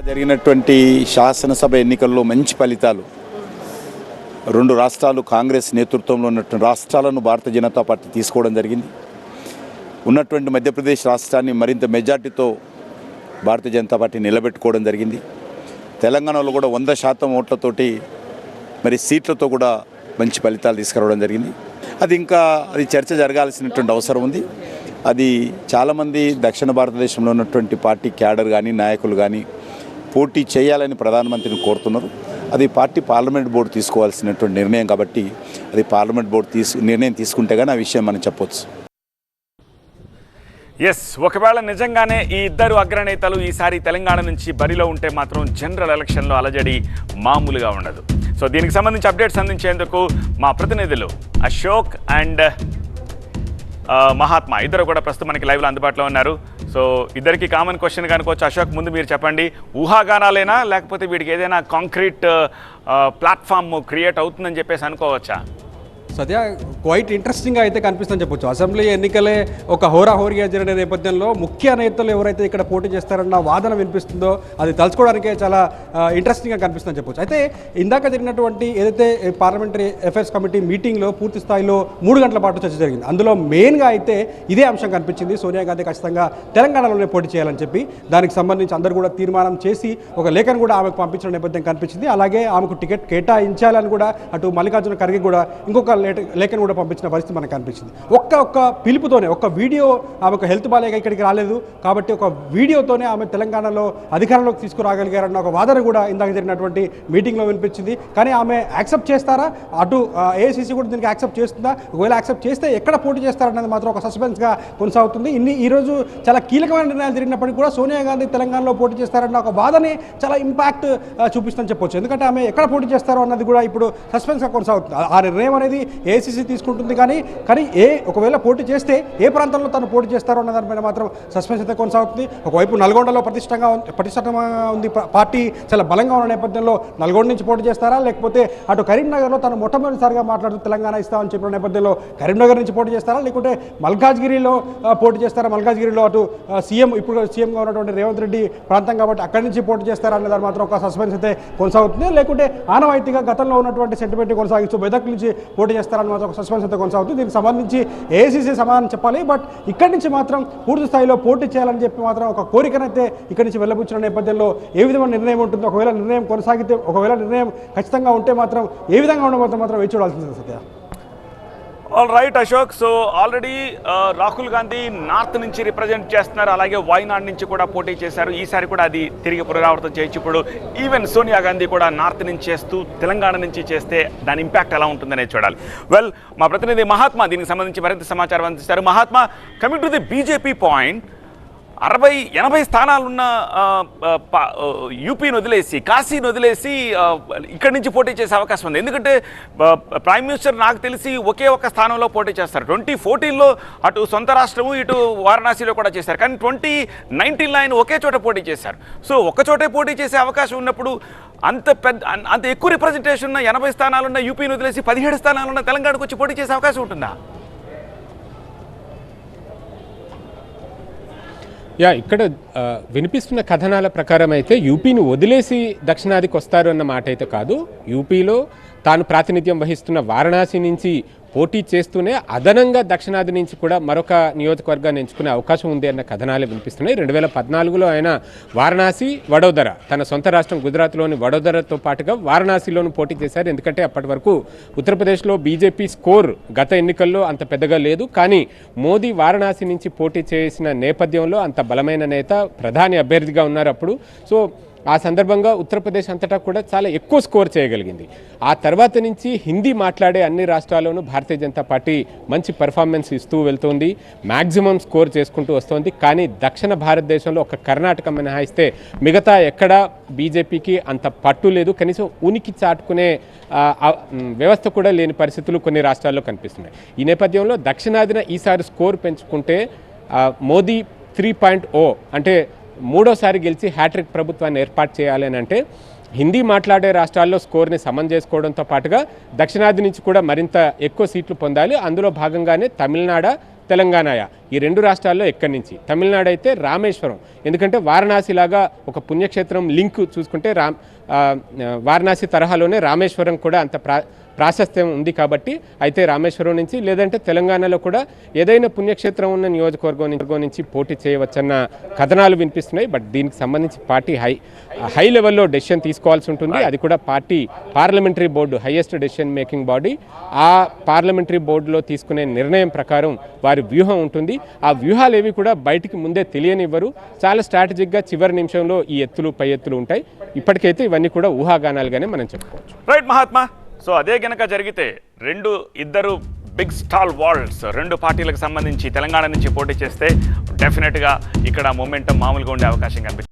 జరిగినటువంటి శాసనసభ ఎన్నికల్లో మంచి ఫలితాలు. రెండు రాష్ట్రాలు కాంగ్రెస్ నేతృత్వంలో ఉన్నటువంటి రాష్ట్రాలను భారతీయ జనతా పార్టీ తీసుకోవడం జరిగింది. ఉన్నటువంటి మధ్యప్రదేశ్ రాష్ట్రాన్ని మరింత మెజార్టీతో భారతీయ జనతా పార్టీ నిలబెట్టుకోవడం జరిగింది. తెలంగాణలో కూడా వంద శాతం ఓట్లతోటి మరి సీట్లతో కూడా మంచి ఫలితాలు తీసుకురావడం జరిగింది. అది ఇంకా అది చర్చ జరగాల్సినటువంటి అవసరం ఉంది. అది చాలామంది దక్షిణ భారతదేశంలో ఉన్నటువంటి పార్టీ క్యాడర్ కానీ నాయకులు కానీ పోటీ చేయాలని ప్రధానమంత్రిని కోరుతున్నారు. అది పార్టీ పార్లమెంట్ బోర్డు తీసుకోవాల్సినటువంటి నిర్ణయం కాబట్టి అది పార్లమెంట్ బోర్డు తీసు నిర్ణయం తీసుకుంటే కానీ ఆ విషయం మనం చెప్పొచ్చు. ఎస్ ఒకవేళ నిజంగానే ఈ ఇద్దరు అగ్రనేతలు ఈసారి తెలంగాణ నుంచి బరిలో ఉంటే మాత్రం జనరల్ ఎలక్షన్లో అలజడి మామూలుగా ఉండదు. సో దీనికి సంబంధించి అప్డేట్స్ అందించేందుకు మా ప్రతినిధులు అశోక్ అండ్ మహాత్మా ఇద్దరు కూడా ప్రస్తుతం మనకి లైవ్లో అందుబాటులో ఉన్నారు. సో ఇద్దరికి కామన్ క్వశ్చన్ కనుకోవచ్చు. అశోక్ ముందు మీరు చెప్పండి. ఊహాగానాలేనా? లేకపోతే వీడికి ఏదైనా కాంక్రీట్ ప్లాట్ఫామ్ క్రియేట్ అవుతుందని చెప్పేసి అనుకోవచ్చా? సద్య క్వైట్ ఇంట్రెస్టింగ్గా అయితే కనిపిస్తుందని చెప్పొచ్చు. అసెంబ్లీ ఎన్నికలే ఒక హోరాహోరీగా జరిగిన నేపథ్యంలో ముఖ్య నేతలు ఎవరైతే ఇక్కడ పోటీ చేస్తారన్న వాదన వినిపిస్తుందో అది తలుచుకోవడానికే చాలా ఇంట్రెస్టింగ్గా కనిపిస్తుందని చెప్పొచ్చు. అయితే ఇందాక జరిగినటువంటి ఏదైతే పార్లమెంటరీ అఫైర్స్ కమిటీ మీటింగ్లో పూర్తి స్థాయిలో మూడు గంటల పాటు చర్చ జరిగింది. అందులో మెయిన్గా అయితే ఇదే అంశం కనిపించింది. సోనియా గాంధీ ఖచ్చితంగా తెలంగాణలోనే పోటీ చేయాలని చెప్పి దానికి సంబంధించి అందరూ కూడా తీర్మానం చేసి ఒక లేఖను కూడా ఆమెకు పంపించిన నేపథ్యం కనిపించింది. అలాగే ఆమెకు టికెట్ కేటాయించాలని కూడా అటు మల్లికార్జున ఖర్గే కూడా ఇంకొక లేఖను కూడా పంపించిన పరిస్థితి మనకు కనిపించింది. ఒక్క ఒక్క పిలుపుతోనే ఒక్క వీడియో ఆమెకు హెల్త్ బాలేక ఇక్కడికి రాలేదు కాబట్టి ఒక వీడియోతోనే ఆమె తెలంగాణలో అధికారంలోకి తీసుకురాగలిగారన్న ఒక వాదన కూడా ఇందాక జరిగినటువంటి మీటింగ్లో వినిపించింది. కానీ ఆమె యాక్సెప్ట్ చేస్తారా? అటు ఏఐసీసీ కూడా దీనికి యాక్సెప్ట్ చేస్తుందా? ఒకవేళ యాక్సెప్ట్ చేస్తే ఎక్కడ పోటీ చేస్తారన్నది మాత్రం ఒక సస్పెన్స్గా కొనసాగుతుంది. ఇన్ని ఈరోజు చాలా కీలకమైన నిర్ణయాలు జరిగినప్పటికీ కూడా సోనియా గాంధీ తెలంగాణలో పోటీ చేస్తారన్న ఒక వాదనే చాలా ఇంపాక్ట్ చూపిస్తుందని చెప్పొచ్చు. ఎందుకంటే ఆమె ఎక్కడ పోటీ చేస్తారో అన్నది కూడా ఇప్పుడు సస్పెన్స్గా కొనసాగుతుంది. ఆ- ఆ నిర్ణయం అనేది ఏసీసీ తీసుకుంటుంది కానీ కానీ ఏ ఒకవేళ పోటీ చేస్తే ఏ ప్రాంతంలో తను పోటీ చేస్తారో అన్న దానిపైన మాత్రం సస్పెన్స్ అయితే కొనసాగుతుంది. ఒకవైపు నల్గొండలో ప్రతిష్టంగా ఉంది- ప్రతిష్టంగా ఉంది పార్టీ చాలా బలంగా ఉన్న నేపథ్యంలో నల్గొండ నుంచి పోటీ చేస్తారా? లేకపోతే అటు కరీంనగర్లో తను మొట్టమొదటిసారిగా మాట్లాడుతూ తెలంగాణ ఇస్తామని చెప్పిన నేపథ్యంలో కరీంనగర్ నుంచి పోటీ చేస్తారా? లేకుంటే మల్కాజ్గిరిలో పోటీ చేస్తారా? మల్కాజ్గిరిలో అటు సీఎం ఇప్పుడు సీఎంగా ఉన్నటువంటి రేవంత్ రెడ్డి ప్రాంతం కాబట్టి అక్కడి నుంచి పోటీ చేస్తారా అనే దాని మాత్రం ఒక సస్పెన్స్ అయితే కొనసాగుతుంది. లేకుంటే ఆనవాయితీగా గతంలో ఉన్నటువంటి సెంటిమెంట్ కొనసాగిస్తూ మెదక్ నుంచి పోటీ చేస్తారని మాత్రం ఒక సస్పెన్స్ అయితే కొనసాగుతుంది. దీనికి సంబంధించి ఏసీసీ సమాధానం చెప్పాలి. బట్ ఇక్కడి నుంచి మాత్రం పూర్తి స్థాయిలో పోటీ చేయాలని చెప్పి మాత్రం ఒక కోరికనైతే ఇక్కడి నుంచి వెళ్ళబుచ్చిన నేపథ్యంలో ఏ విధమైన నిర్ణయం ఉంటుందో ఒకవేళ నిర్ణయం కొనసాగితే ఒకవేళ నిర్ణయం ఖచ్చితంగా ఉంటే మాత్రం ఏ విధంగా ఉండబోతే మాత్రం వేచి చూడాల్సింది Satya. All right Ashok so already Rahul Gandhi north నుంచి రిప్రజెంట్ చేస్తున్నారు. అలాగే వైనాడ్ నుంచి కూడా పోటీ చేశారు. ఈసారి కూడా అది తిరిగి పునరావృతం చేయొచ్చు. ఇప్పుడు ఈవెన్ సోనియా గాంధీ కూడా నార్త్ నుంచి చేస్తూ తెలంగాణ నుంచి చేస్తే దాని ఇంపాక్ట్ ఎలా ఉంటుందనే చూడాలి. వెల్ మా ప్రతినిధి మహాత్మా దీనికి సంబంధించి మరింత సమాచారం అందిస్తారు. Mahatma coming to the BJP point అరవై ఎనభై స్థానాలున్న యూపీని వదిలేసి కాశీని వదిలేసి ఇక్కడి నుంచి పోటీ చేసే అవకాశం ఉంది. ఎందుకంటే ప్రైమ్ మినిస్టర్ నాకు తెలిసి ఒకే ఒక స్థానంలో పోటీ చేస్తారు. ట్వంటీ ఫోర్టీన్లో అటు సొంత రాష్ట్రము ఇటు వారణాసిలో కూడా చేశారు. కానీ ట్వంటీ నైన్టీన్లో ఆయన ఒకే చోట పోటీ చేశారు. సో ఒక చోటే పోటీ చేసే అవకాశం ఉన్నప్పుడు అంత పెద్ద అంత ఎక్కువ రిప్రజెంటేషన్ ఉన్న ఎనభై స్థానాలున్న యూపీని వదిలేసి పదిహేడు స్థానాలున్న తెలంగాణకు వచ్చి పోటీ చేసే అవకాశం ఉంటుందా? యా ఇక్కడ వినిపిస్తున్న కథనాల ప్రకారం అయితే యూపీని వదిలేసి దక్షిణాదికి వస్తారు అన్న మాట అయితే కాదు. యూపీలో తాను ప్రాతినిధ్యం వహిస్తున్న వారణాసి నుంచి పోటీ చేస్తూనే అదనంగా దక్షిణాది నుంచి కూడా మరొక నియోజకవర్గాన్ని ఎంచుకునే అవకాశం ఉంది అన్న కథనాలే వినిపిస్తున్నాయి. రెండు వేల పద్నాలుగులో ఆయన వారణాసి వడోదర తన సొంత రాష్ట్రం గుజరాత్లోని వడోదరతో పాటుగా వారణాసిలోనూ పోటీ చేశారు. ఎందుకంటే అప్పటి వరకు ఉత్తరప్రదేశ్లో బీజేపీ స్కోర్ గత ఎన్నికల్లో అంత పెద్దగా లేదు. కానీ మోదీ వారణాసి నుంచి పోటీ చేసిన నేపథ్యంలో అంత బలమైన నేత ప్రధాని అభ్యర్థిగా ఉన్నారు అప్పుడు. సో ఆ సందర్భంగా ఉత్తరప్రదేశ్ అంతటా కూడా చాలా ఎక్కువ స్కోర్ చేయగలిగింది. ఆ తర్వాత నుంచి హిందీ మాట్లాడే అన్ని రాష్ట్రాల్లోనూ భారతీయ జనతా పార్టీ మంచి పెర్ఫార్మెన్స్ ఇస్తూ వెళ్తోంది. మ్యాక్సిమం స్కోర్ చేసుకుంటూ వస్తోంది. కానీ దక్షిణ భారతదేశంలో ఒక కర్ణాటక మినహాయిస్తే మిగతా ఎక్కడా బీజేపీకి అంత పట్టు లేదు. కనీసం ఉనికి చాటుకునే వ్యవస్థ కూడా లేని పరిస్థితులు కొన్ని రాష్ట్రాల్లో కనిపిస్తున్నాయి. ఈ నేపథ్యంలో దక్షిణాదిన ఈసారి స్కోర్ పెంచుకుంటే మోదీ త్రీ పాయింట్ ఓ అంటే మూడోసారి గెలిచి హ్యాట్రిక్ ప్రభుత్వాన్ని ఏర్పాటు చేయాలని అంటే హిందీ మాట్లాడే రాష్ట్రాల్లో స్కోర్ని సమం చేసుకోవడంతో పాటుగా దక్షిణాది నుంచి కూడా మరింత ఎక్కువ సీట్లు పొందాలి. అందులో భాగంగానే తమిళనాడు తెలంగాణయా ఈ రెండు రాష్ట్రాల్లో ఎక్కడి నుంచి? తమిళనాడు అయితే రామేశ్వరం. ఎందుకంటే వారణాసి లాగా ఒక పుణ్యక్షేత్రం లింక్ చూసుకుంటే రామ్ వారణాసి తరహాలోనే రామేశ్వరం కూడా అంత ప్రా ప్రాశస్త్యం ఉంది కాబట్టి అయితే రామేశ్వరం నుంచి లేదంటే తెలంగాణలో కూడా ఏదైనా పుణ్యక్షేత్రం ఉన్న నియోజకవర్గం నుంచి నుంచి పోటీ చేయవచ్చన్న కథనాలు వినిపిస్తున్నాయి. బట్ దీనికి సంబంధించి పార్టీ హై హై లెవెల్లో డెసిషన్ తీసుకోవాల్సి ఉంటుంది. అది కూడా party parliamentary board highest decision making body. ఆ పార్లమెంటరీ బోర్డులో తీసుకునే నిర్ణయం ప్రకారం వారి వ్యూహం ఉంటుంది. ఆ వ్యూహాలు ఏవి కూడా బయటికి ముందే తెలియనివ్వరు. చాలా స్ట్రాటజిక్గా చివరి నిమిషంలో ఈ ఎత్తులు పై ఎత్తులు ఉంటాయి. ఇప్పటికైతే ఇవన్నీ కూడా ఊహాగానాలుగానే మనం చెప్పుకోవచ్చు. రైట్ మహాత్మా సో అదే గనక జరిగితే రెండు ఇద్దరు బిగ్ స్టాల్ వాల్స్ రెండు పార్టీలకు సంబంధించి తెలంగాణ నుంచి పోటీ చేస్తే డెఫినెట్గా ఇక్కడ మూమెంటం మామూలుగా ఉండే అవకాశం కనిపిస్తుంది.